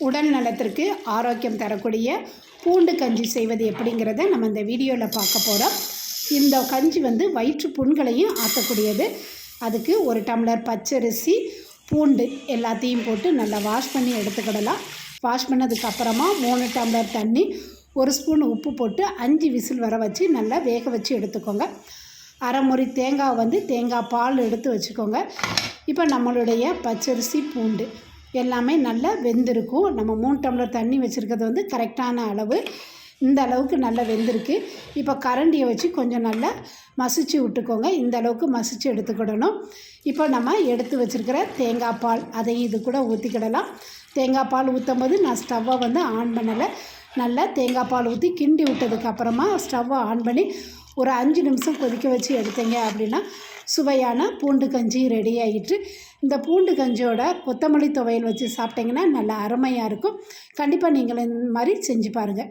உடல் நலத்திற்கு ஆரோக்கியம் தரக்கூடிய பூண்டு கஞ்சி செய்வது எப்படிங்கிறத நம்ம இந்த வீடியோவில் பார்க்க போகிறோம் இந்த கஞ்சி வந்து வயிற்று புண்களையும் ஆற்றக்கூடியது அதுக்கு ஒரு டம்ளர் பச்சரிசி பூண்டு எல்லாத்தையும் போட்டு நல்லா வாஷ் பண்ணி எடுத்துக்கிடலாம். வாஷ் பண்ணதுக்கு அப்புறமா மூணு டம்ளர் தண்ணி ஒரு ஸ்பூன் உப்பு போட்டு அஞ்சு விசில் வர வச்சு நல்லா வேக வச்சு எடுத்துக்கோங்க. அரைமுறை தேங்காய் வந்து தேங்காய் பால் எடுத்து வச்சுக்கோங்க. இப்போ நம்மளுடைய பச்சரிசி பூண்டு எல்லாமே நல்லா வெந்திருக்கும். நம்ம மூணு டம்ளர் தண்ணி வச்சுருக்கிறது வந்து கரெக்டான அளவு. இந்த அளவுக்கு நல்லா வெந்திருக்கு. இப்போ கரண்டியை வச்சு கொஞ்சம் நல்லா மசிச்சு விட்டுக்கோங்க. இந்த அளவுக்கு மசிச்சு எடுத்துக்கிடணும். இப்போ நம்ம எடுத்து வச்சுருக்கிற தேங்காய் பால் அதையும் இது கூட ஊற்றிக்கிடலாம் தேங்காய் பால் ஊற்றும் போது நான் ஸ்டவ்வை வந்து ஆன் பண்ணலை. நல்லா தேங்காய் பால் ஊற்றி கிண்டி விட்டதுக்கு அப்புறமா ஸ்டவ்வை ஆன் பண்ணி ஒரு அஞ்சு நிமிஷம் கொதிக்க வச்சு எடுத்தீங்க அப்படின்னா சுவையான பூண்டு கஞ்சி ரெடி ஆகிட்டு இந்த பூண்டு கஞ்சியோட கொத்தமல்லி துவையல் வச்சு சாப்பிட்டிங்கன்னா நல்லா அருமையாக இருக்கும். கண்டிப்பாக நீங்கள் இந்த மாதிரி செஞ்சு பாருங்கள்